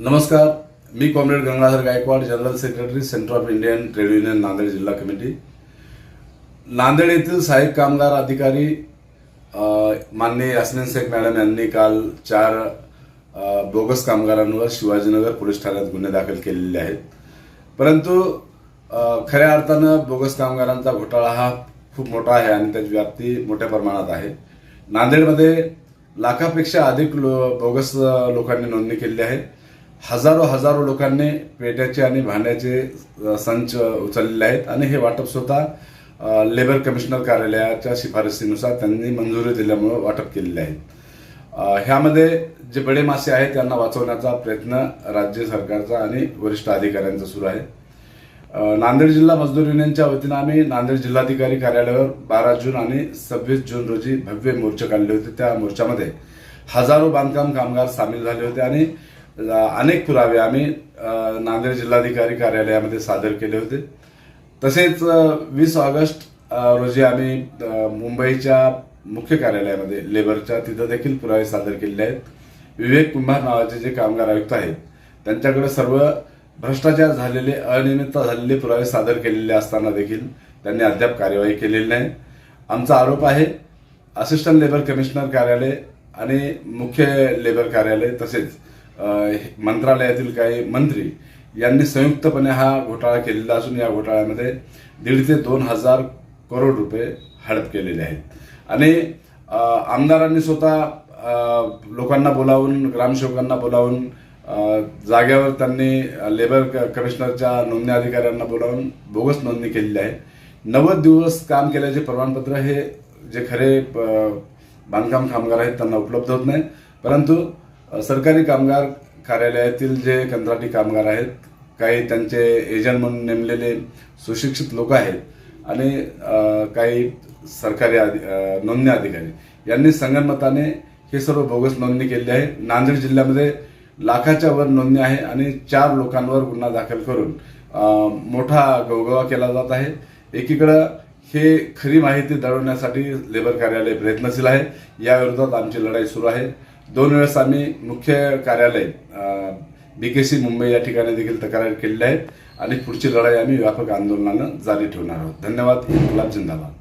नमस्कार मी comrade Gangadhar Gaikwad general secretary centre of Indian trade union Nanded जिल्हा committee. Nanded येथील सहाय्यक कामगार अधिकारी माननीय यास्मिन शेख मॅडम यांनी काल चार बोगस कामगारांवर शिवाजीनगर पोलीस ठाण्यात गुन्हे दाखल केलेले आहेत. परंतु खऱ्या अर्थानं बोगस कामगारांचा घोटाळा हा खूप मोठा आहे आणि त्याची व्याप्ती मोठ्या प्रमाणात आहे. नांदेडमध्ये लाखापेक्षा अधिक लो बोगस लोकांनी नोंदणी केलेली आहे. हजारो हजारो लोकांनी पेट्याचे आणि भांड्याचे संच उचललेले आहेत. आणि हे वाटप स्वतः लेबर कमिशनर कार्यालयाच्या शिफारसीनुसार त्यांनी मंजुरी दिल्यामुळे वाटप केलेले आहे ह्यामध्ये जे बडे मासे आहेत त्यांना वाचवण्याचा प्रयत्न राज्य सरकारचा आणि वरिष्ठ अधिकाऱ्यांचा सुरू आहे. नांदेड जिल्हा मजदूर युनियनच्या वतीनं आम्ही नांदेड जिल्हाधिकारी कार्यालयावर बारा जून आणि सव्वीस जून रोजी भव्य मोर्चा काढले होते. त्या मोर्चामध्ये हजारो बांधकाम कामगार सामील झाले होते आणि अनेक पुरावे आम्ही नांदेड जिल्हाधिकारी कार्यालयामध्ये सादर केले होते. तसेच वीस ऑगस्ट रोजी आम्ही मुंबईच्या मुख्य कार्यालयामध्ये लेबरच्या तिथं देखील पुरावे सादर केलेले आहेत. विवेक कुंभार नावाचे जे कामगार आयुक्त आहेत त्यांच्याकडे सर्व भ्रष्टाचार झालेले अनियमितता झालेले पुरावे सादर केलेले असताना देखील त्यांनी अद्याप कार्यवाही केलेली नाही. आमचा आरोप आहे असिस्टंट लेबर कमिशनर कार्यालय आणि मुख्य लेबर कार्यालय तसेच मंत्रालयातील काही मंत्री यांनी संयुक्तपणे हा घोटाळा केलेला असून या घोटाळ्यामध्ये दीड ते दोन हजार करोड रुपये हडप केलेले आहेत. आणि आमदारांनी स्वतः लोकांना बोलावून ग्रामसेवकांना बोलावून जाग्यावर त्यांनी लेबर क- कमिशनरच्या नोंदणी अधिकाऱ्यांना बोलावून बोगस नोंदणी केलेली आहे. नव्वद दिवस काम केल्याचे प्रमाणपत्र हे जे खरे बांधकाम कामगार आहेत त्यांना उपलब्ध होत नाही. परंतु सरकारी कामगार कार्यालयातील जे कंत्राटी कामगार आहेत काही त्यांचे एजंट म्हणून नेमलेले सुशिक्षित लोक आहेत आणि काही सरकारी अधि- नोंदणी अधिकारी. यांनी संगणमताने हे सर्व बोगस नोंदणी केली आहे. नांदेड जिल्ह्यामध्ये लाखाच्या वर नोंदणी आहे आणि चार लोकांवर गुन्हा दाखल करून मोठा गवगवा केला जात आहे. एकीकडं हे खरी माहिती दळवण्यासाठी लेबर कार्यालय प्रयत्नशील आहे. या विरोधात आमची लढाई सुरू आहे. दोन वेळेस आम्ही मुख्य कार्यालय बीकेसी मुंबई या ठिकाणी देखील तक्रार केलेल्या आहेत आणि पुढची लढाई आम्ही व्यापक आंदोलनानं जारी ठेवणार आहोत. धन्यवाद. इन्कलाब जिंदाबाद.